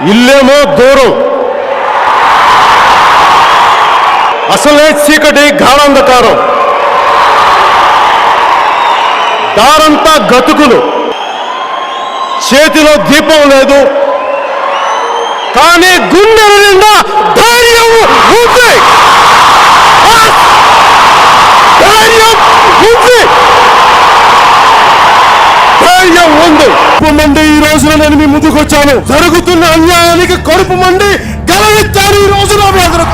ఇల్లేమో దూరం అసలే చీకటి గాఢాంధకారం. దారంతా గతుకులు. చేతిలో దీపం లేదు. కానీ గుండె నిండా ధైర్యం ఉంది. ధైర్యం ఉంది. ధైర్యం ఉంది. కడుపు మండి ఈ రోజున నేను మీ ముందుకు వచ్చాను జరుగుతున్న అన్యాయానికి కడుపు మండి గెలవెత్తాను ఈ రోజున మీ.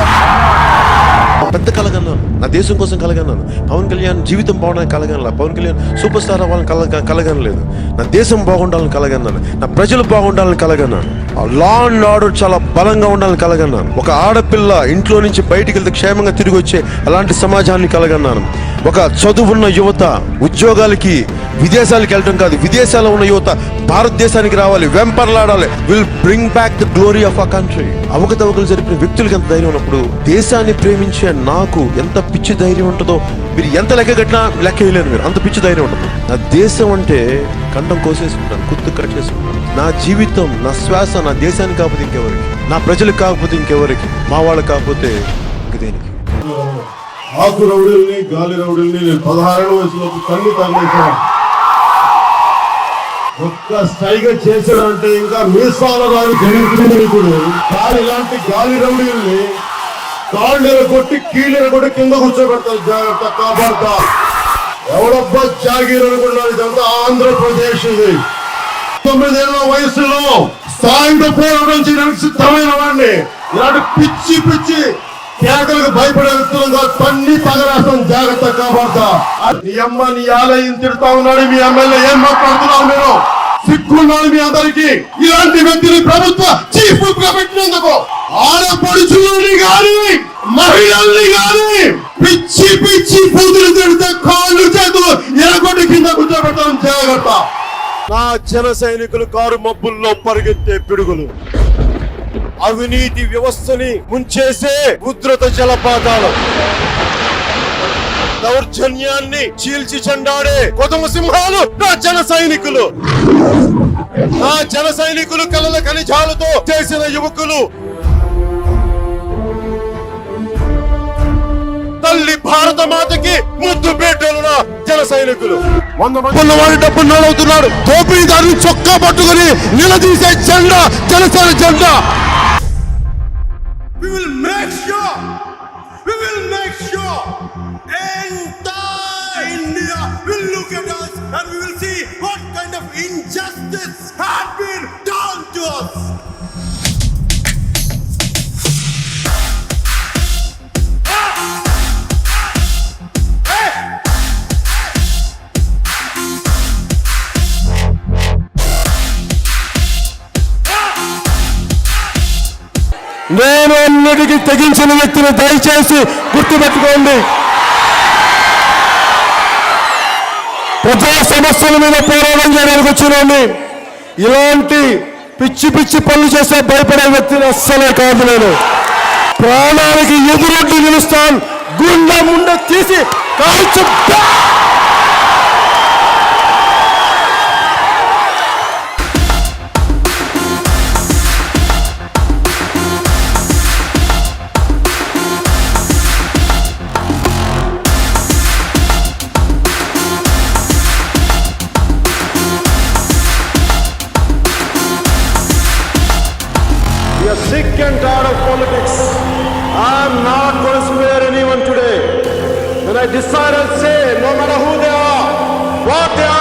పెద్ద కలగన్నాను. నా దేశం కోసం కలగన్నాను. పవన్ కళ్యాణ్ జీవితం బాగుండాలని కలగనలా. పవన్ కళ్యాణ్ సూపర్ స్టార్ అవ్వాలని కలగ కలగనలేదు. నా దేశం బాగుండాలని కలగన్నాను. నా ప్రజలు బాగుండాలని కలగన్నాను. లా అండ్ ఆర్డర్ చాలా బలంగా ఉండాలని కలగన్నాను. ఒక ఆడపిల్ల ఇంట్లో నుంచి బయటికి వెళ్తే క్షేమంగా తిరిగి వచ్చే అలాంటి సమాజాన్ని కలగన్నాను. ఒక చదువున్న యువత ఉద్యోగాలకి విదేశాలకు వెళ్ళడం కాదు విదేశాల్లో ఉన్న యువత భారతదేశానికి రావాలి వెంపర్లాడాలి. Will bring back the glory of a country అవకతవకలు జరిపిన వ్యక్తులకు ఎంత ధైర్యం ఉన్నప్పుడు దేశాన్ని ప్రేమించే నాకు ఎంత పిచ్చి ధైర్యం ఉంటుందో మీరు ఎంత లెక్క కట్టినా లెక్క వేయలేరు మీరు. అంత పిచ్చి ధైర్యం ఉంటుంది నా దేశం అంటే కంఠం కోసేసుకుంటాను గుర్తు కట్ చేసుకుంటాను నా జీవితం నా శ్వాస నా దేశానికి కాకపోతే ఇంకెవరికి? నా ప్రజలకు కాకపోతే ఇంకెవరికి? మా వాళ్ళకి కాకపోతే ఇంక దేనికి? ఆకు రౌడీల్ని గాలి రౌడీల్ని నేను పదహారేళ్ళ వయసులో కళ్ళు తగిలేశాను ఒక్క స్టైగా చేశాడంటే ఇంకా మీసాల రాని గణితుడు కానీ ఇలాంటి గాలి రౌడీల్ని కాళ్ళు కొట్టి కీళ్ళు కొట్టి కింద కూర్చోబెడతారు. జాగ్రత్త కాపాడతా. ఎవడబ్బా జాగీర్ అనుకున్నారు ఇదంతా ఆంధ్రప్రదేశ్ ఇది. తొమ్మిదేళ్ళ వయసులో సాయుధ పోరాటం చేయడానికి సిద్ధమైన వాడిని. ఇలాంటి పిచ్చి పిచ్చి కేకలకు భయపడే వ్యక్తులుగా తన్ని జాగ్రత్త కాపాడతా. నీ అమ్మ నీ ఆలయం తిడతా ఉన్నాడు మీ ఎమ్మెల్యే ఏం మాట్లాడుతున్నావు మీరు? సిక్కున్నాడు మీ అందరికి. ఇలాంటి వ్యక్తిని ప్రభుత్వ చీఫ్గా పెట్టినందుకు ఆడపడుచులని గాని మహిళల్ని గాని పిచ్చి పిచ్చి పూతులు తిడితే కాళ్ళు చేతులు ఎరగొట్టి కింద కూర్చోబెట్టడం జాగ్రత్త. నా జన సైనికులు కారు మబ్బుల్లో పరిగెత్తే పిడుగులు. అవినీతి వ్యవస్థని ముంచేసే ఉధృత జలపాతాలు. దౌర్జన్యాన్ని చీల్చి చెండాడే కొదమ సింహాలు నా జన సైనికులు. నా జన సైనికులు కలల ఖనిజాలతో చేసిన యువకులు. తల్లి భారత మాతకి ముద్దు పెట్టారు నా జన సైనికులు. ఉన్నవాడు డబ్బు నడవుతున్నాడు దోపిడీదారుని చొక్కా పట్టుకుని నిలదీసే జెండా జనసేన జెండా. Make sure, we will make sure entire India will look at us and we will see what kind of injustice has been done to us. నేను అన్నిటికీ తెగించిన వ్యక్తిని దయచేసి గుర్తుపెట్టుకోండి. ప్రజా సమస్యల మీద పోరాటం చేయడానికి వచ్చినండి ఇలాంటి పిచ్చి పిచ్చి పనులు చేస్తే భయపడే వ్యక్తిని అస్సలే కాదు నేను. ప్రాణానికి ఎదురొడ్డి నిలుస్తాను. గుండె ముండ తీసి కాల్చు. And tired of politics. I am not going to spare anyone today. When I decide and say, no matter who they are, what they are,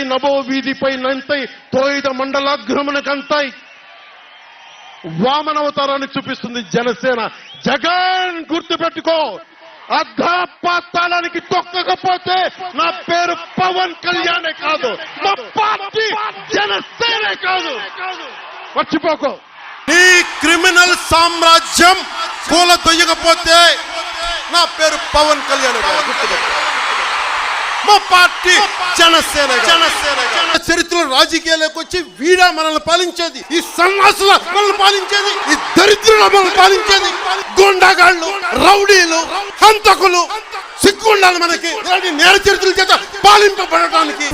పటుడింతై నభో వీధిపై నంతై తోయిద మండలాగ్రమణకంతై వామనవతారాన్ని చూపిస్తుంది జనసేన. జగన్ గుర్తు పెట్టుకో అర్ధపాతాళానికి తొక్కకపోతే నా పేరు పవన్ కళ్యాణే కాదు. మా పార్టీ జనసేనే కాదు. మర్చిపోకో. ఈ క్రిమినల్ సామ్రాజ్యం కూల దొయ్యకపోతే నా పేరు పవన్ కళ్యాణ్ గుర్తుపెట్టుకో. పార్టీ జనసేన జనసేన చరిత్ర రాజకీయాలకు వచ్చి వీడా మనల్ని పాలించేది. ఈ సన్నాసుల మనల్ని పాలించేది. ఈ దరిద్రుల మనల్ని పాలించేది. గుండాగాళ్ళు రౌడీలు హంతకులు సిగ్గుండాలి మనకి ఇలాంటి నేర చరిత్రల చేత పాలింపబడటానికి.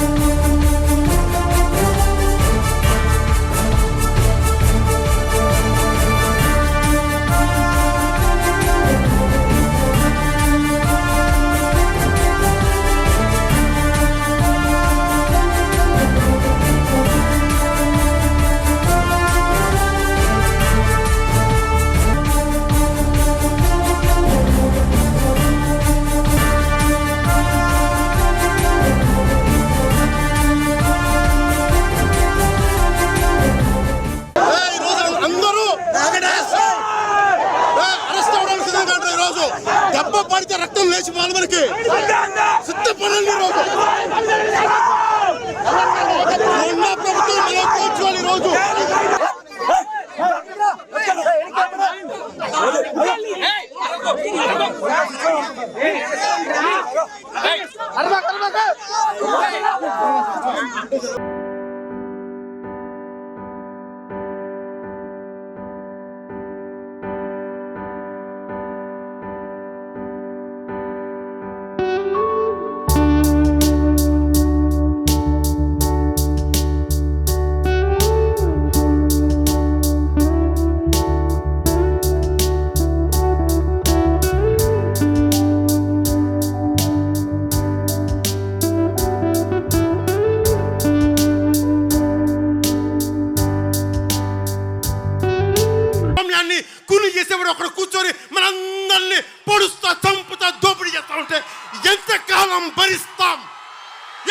భరిస్తాం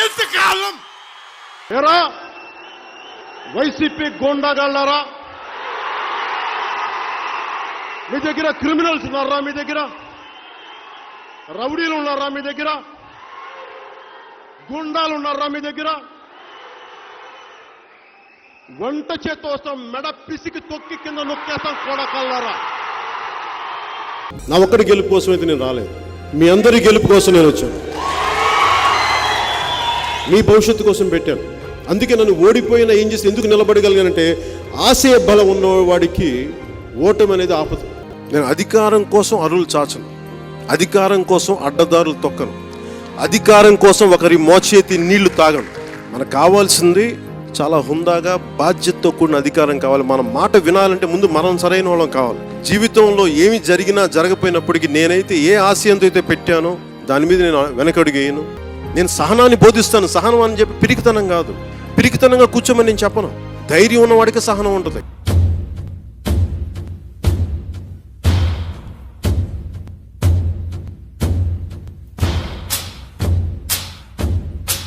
ఎంతకాలం ఎరా వైసీపీ గోండాగాళ్ళారా? మీ దగ్గర క్రిమినల్స్ ఉన్నారా మీ దగ్గర? రౌడీలు ఉన్నారా మీ దగ్గర? గుండాలు ఉన్నారా మీ దగ్గర? వంట చేత్తో వస్తాం మెడ పిసికి తొక్కి కింద నొక్కేస్తాం కొడకల్లారా నా ఒక్కడి గెలుపు కోసం అయితే నేను రాలేదు. మీ అందరి గెలుపు కోసం నేను వచ్చాను. నీ భవిష్యత్తు కోసం పెట్టాను. అందుకే నన్ను ఓడిపోయినా ఏం చేసి ఎందుకు నిలబడగలిగానంటే ఆశయ బలం ఉన్నవాడికి ఓటమి అనేది ఆపదు. నేను అధికారం కోసం అరువులు చాచను. అధికారం కోసం అడ్డదారులు తొక్కను. అధికారం కోసం ఒకరి మోచేతి నీళ్ళు తాగను. మనకు కావాల్సింది చాలా హుందాగా బాధ్యతతో కూడిన అధికారం కావాలి. మన మాట వినాలంటే ముందు మనం సరైన వాళ్ళం కావాలి. జీవితంలో ఏమి జరిగినా జరగపోయినప్పటికీ నేనైతే ఏ ఆశయంతో అయితే పెట్టానో దాని మీద నేను వెనకడుగేయను నేను సహనాన్ని బోధిస్తాను. సహనం అని చెప్పి పిరికితనం కాదు. పిరికితనంగా కూర్చోమని నేను చెప్పను. ధైర్యం ఉన్నవాడికి సహనం ఉంటుంది.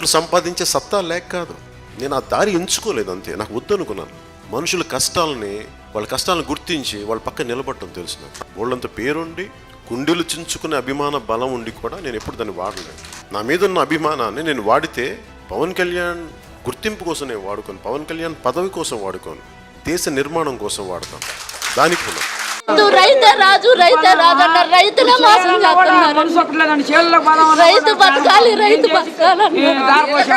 సంపాదించే సత్తా లేక కాదు. నేను ఆ దారి ఎంచుకోలేదు అంతే. నాకు వద్దనుకున్నాను మనుషుల కష్టాలని వాళ్ళ కష్టాలను గుర్తించి వాళ్ళ పక్కన నిలబడటం తెలిసిన వాళ్ళంత పేరుండి గుండెలు చించుకునే అభిమాన బలం ఉండి కూడా నేను ఎప్పుడు దాన్ని వాడలేను నా మీద ఉన్న అభిమానాన్ని నేను వాడితే పవన్ కళ్యాణ్ గుర్తింపు కోసం నేను వాడుకోను పవన్ కళ్యాణ్ పదవి కోసం వాడుకోను దేశ నిర్మాణం కోసం వాడతాను. దానికి రైతు రాజు రైతే రాజు అన్న రైతులే మోసం చేస్తున్నారు. రైతు బతకాలి రైతు బతకాలి ఈ దారిపోసే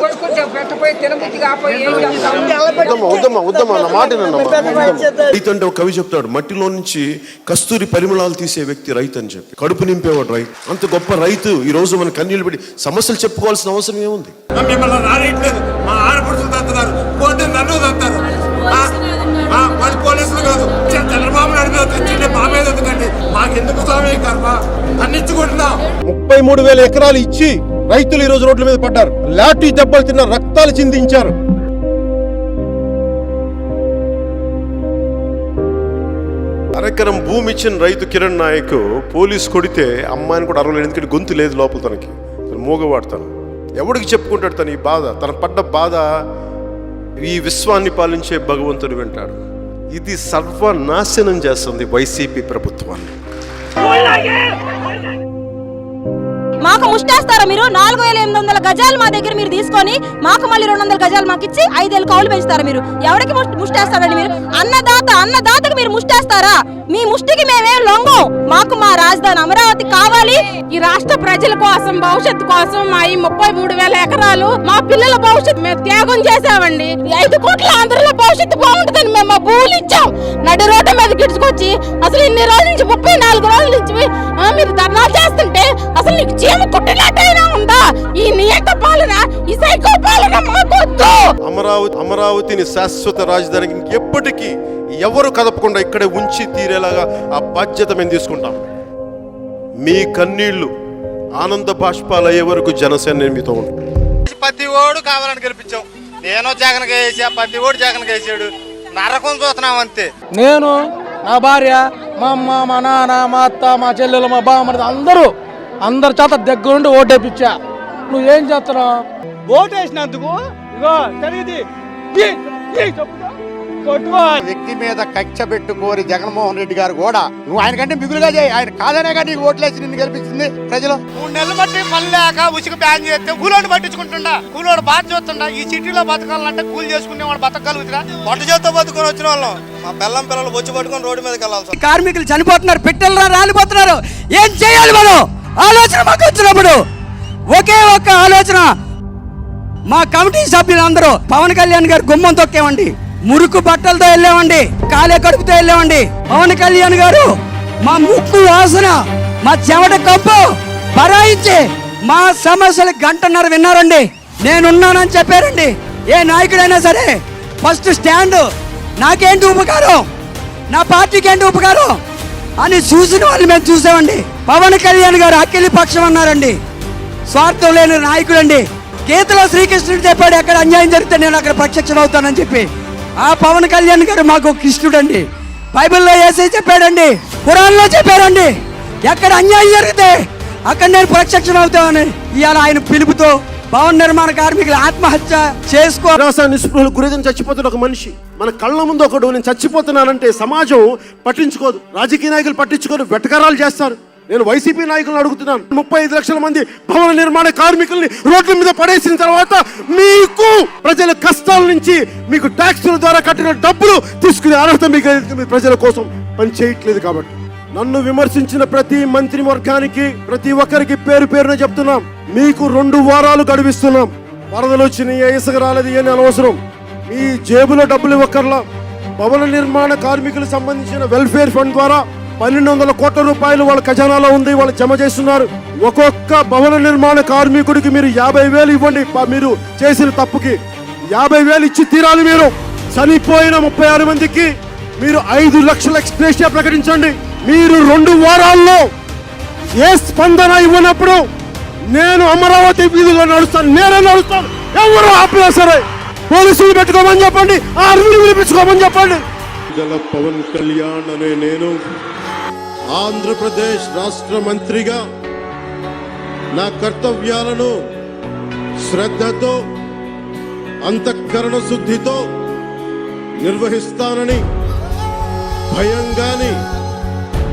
కొడుకుంటే పెట్టపోయి తినబుద్ధి కాపోయి ఏం చేస్తాం? వద్దమ్మా వద్దమ్మా వద్దమ్మా నా మాట వినమ్మా. రైతు అంటే ఒక కవి చెప్తాడు మట్టిలో నుంచి కస్తూరి పరిమళాలు తీసే వ్యక్తి రైతు అని చెప్పి. కడుపు నింపేవాడు రైతు. అంత గొప్ప రైతు ఈ రోజు మన కన్నీళ్ళు పెట్టి సమస్యలు చెప్పుకోవాల్సిన అవసరం ఏముంది? మిమ్మల్ని రానిట్లేదు మా ఆడపడుతులు తంతున్నారు. పోతే నన్ను తంతారు. మాకెందుకు స్వామి కర్మ? అన్నిచ్చుకుంటున్నాం ముప్పై మూడు వేల ఎకరాలు ఇచ్చి రైతులు ఈ రోజు రోడ్ల మీద పడ్డారు. లాఠీ దెబ్బలు తిన్న రక్తాలు చిందించారు. అరెకరం భూమి ఇచ్చిన రైతు కిరణ్ నాయక్ పోలీస్ కొడితే అమ్మాయిని కూడా అరవలేదు ఎందుకంటే గొంతు లేదు లోపల తనకి. తను మూగవాడు తను. ఎవడికి చెప్పుకుంటాడు తను ఈ బాధ? తన పడ్డ బాధ ఈ విశ్వాన్ని పాలించే భగవంతుడు వింటాడు. ఇది సర్వనాశనం చేస్తుంది వైసీపీ ప్రభుత్వాన్ని. మాకు ముష్టేస్తారా మీరు? నాలుగు వేల ఎనిమిది వందల గజాలు మా దగ్గర మీరు తీసుకొని మాకు మళ్ళీ రెండు వందల గజాలు మాకు ఇచ్చి ఐదేళ్ళు కౌలు పెంచుతారా మీరు? ఎవరికి ముష్టి- ముష్టేస్తారండి మీరు? అన్నదాత అన్నదాతకి మీరు ముష్టేస్తారా? మీ ముష్టికి మేమేం లొంగం. మాకు మా రాజధాని అమరావతి కావాలి. ఈ రాష్ట్ర ప్రజల కోసం భవిష్యత్తు కోసం మా ఈ ముప్పై మూడు వేల ఎకరాలు మా పిల్లల భవిష్యత్తు మేము త్యాగం చేసామండి ఐదు కోట్ల ఆంధ్రలో భవిష్యత్తు బాగుంటుందని మేము మా భూములు ఇచ్చాం. నడి రోడ్డు మీద గిడుచుకొచ్చి అసలు ఇన్ని రోజుల నుంచి ముప్పై నాలుగు రోజుల నుంచి ఆ, మీరు ధర్నాలు చేస్తుంటే అసలు నీకు కుట్టినట్టయినా ఉందా? ఈ నియంత పాలన ఈ సైకో పాలన మాకొద్దు. అమరావతి అమరావతిని శాశ్వత రాజధానికి ఎప్పటికీ ఎవరు కదపకుండా ఇక్కడే ఉంచి తీరేలాగా ఆ బాధ్యత మేము తీసుకుంటాం. మీ కన్నీళ్ళు ఆనంద బాష్పాలు అయ్యే వరకు జనసేన నేను మీతో ప్రతి ఓడు కావాలని గెలిపించాం నేను జగన్ వేసా ప్రతి ఓడు జగన్ వేసాడు నరకం చూస్తున్నాం అంతే. నేను నా భార్య మా అమ్మ మా నాన్న మా అత్త మా చెల్లెలు మా బామ్మది అందరూ అందరి చేత దగ్గరుండి ఓటేపిచ్చా. నువ్వేం చేస్తున్నావు? ఓటేసినందుకు ఇగో తెలియదు వ్యక్తి మీద కక్ష పెట్టుకోరి జగన్మోహన్ రెడ్డి గారు కూడా నువ్వు ఆయన కంటే మిగులుగా చేయి. ఆయన కాదనే కానీ నీకు ఓట్లేసి నిన్ను గెలిపించింది ప్రజలు. మూడు నెలలు బట్టి పని లేక ఉసుకు బ్యాన్ చేస్తే కూలోడు పట్టించుకుంటుండా? కూలోడు బాధ చూస్తుండా? ఈ సిటీలో బతకాలంటే కూలి చేసుకునే వాడు బతకగలుగుతురా పొట్ట చేత్తో బతుకొని వచ్చిన వాళ్ళం. మా పిల్లం పిల్లలు బొచ్చు పట్టుకొని రోడ్డు మీదకి వెళ్ళాల్సి కార్మికులు చనిపోతున్నారు పెట్టెలు రాలిపోతున్నారు. ఏం చేయాలి మనం? ఆలోచన మాకు వచ్చినప్పుడు. ఒకే ఒక్క ఆలోచన. మా కమిటీ సభ్యులందరూ పవన్ కళ్యాణ్ గారు గుమ్మం తొక్కేవండి. మురుకు బట్టలతో వెళ్ళామండి కాలే కడుపుతో వెళ్ళామండి పవన్ కళ్యాణ్ గారు మా ముక్కు వాసన మా చెమట కప్పు బరాయించి మా సమస్యలు గంటన్నర విన్నారండి. నేనున్నానని చెప్పారండి. ఏ నాయకుడైనా సరే ఫస్ట్ స్టాండ్. నాకేంటి ఉపకారం? నా పార్టీకి ఏంటి ఉపకారం? అని చూసిన వాళ్ళు మేము చూసామండి. పవన్ కళ్యాణ్ గారు అఖిలి పక్షం అన్నారండి. స్వార్థం లేని నాయకుడు అండి గీతలో శ్రీకృష్ణుడు చెప్పాడు ఎక్కడ అన్యాయం జరిగితే నేను అక్కడ ప్రత్యక్షం అవుతానని చెప్పి. ఆ పవన్ కళ్యాణ్ గారు మాకు కృష్ణుడు అండి బైబిల్లో ఏసై చెప్పాడండి పురాణంలో చెప్పారండి ఎక్కడ అన్యాయం జరిగితే అక్కడ నేను ప్రత్యక్షం అవుతామని ఇవాళ ఆయన పిలుపుతో భవన నిర్మాణ కార్మికులు ఆత్మహత్య చేసుకో నిరాశ నిస్పృహలు గురిదని చచ్చిపోతున్న ఒక మనిషి. మన కళ్ళ ముందు ఒకడు నేను చచ్చిపోతున్నానంటే సమాజం పట్టించుకోదు. రాజకీయ నాయకులు పట్టించుకోరు వెటకరాలు చేస్తారు. నేను వైసీపీ నాయకులను అడుగుతున్నాను. ముప్పై ఐదు లక్షల మంది భవన నిర్మాణ కార్మికుల్ని రోడ్ల మీద పడేసిన తర్వాత మీకు ప్రజల కష్టాల నుంచి మీకు ట్యాక్సుల ద్వారా కట్టిన డబ్బులు తీసుకునే అర్హత మీకు మీ ప్రజల కోసం పని చేయట్లేదు కాబట్టి. నన్ను విమర్శించిన ప్రతి మంత్రి వర్గానికి ప్రతి ఒక్కరికి పేరు పేరున చెప్తున్నాం. మీకు రెండు వారాలు గడిపిస్తున్నాం వరదలు వచ్చినాయి ఇసుక రాలేదు అని అనవసరం. మీ జేబులో డబ్బులు ఇవ్వకర్లా భవన నిర్మాణ కార్మికులకు సంబంధించిన వెల్ఫేర్ ఫండ్ ద్వారా పన్నెండు వందల కోట్ల రూపాయలు వాళ్ళ ఖజానాలో ఉంది వాళ్ళు జమ చేస్తున్నారు. ఒక్కొక్క భవన నిర్మాణ కార్మికుడికి మీరు యాభై వేలు ఇవ్వండి మీరు చేసిన తప్పుకి. యాభై వేలు ఇచ్చి తీరాలి మీరు. చనిపోయిన ముప్పై ఆరు మందికి మీరు ఐదు లక్షల ఎక్స్ప్రెషియా ప్రకటించండి. మీరు రెండు వారాల్లో ఏ స్పందన ఇవ్వనప్పుడు నేను అమరావతి వీధిలో నడుస్తాను నేనే నడుస్తాను. ఎవరు ఆపినా సరే పోలీసులు పెట్టుకోమని చెప్పండి ఆర్మీని పిలిపించుకోమని చెప్పండి. గల పవన్ కళ్యాణ్ అనే నేను ఆంధ్రప్రదేశ్ రాష్ట్ర మంత్రిగా నా కర్తవ్యాలను శ్రద్ధతో అంతఃకరణ శుద్ధితో నిర్వహిస్తానని భయం కానీ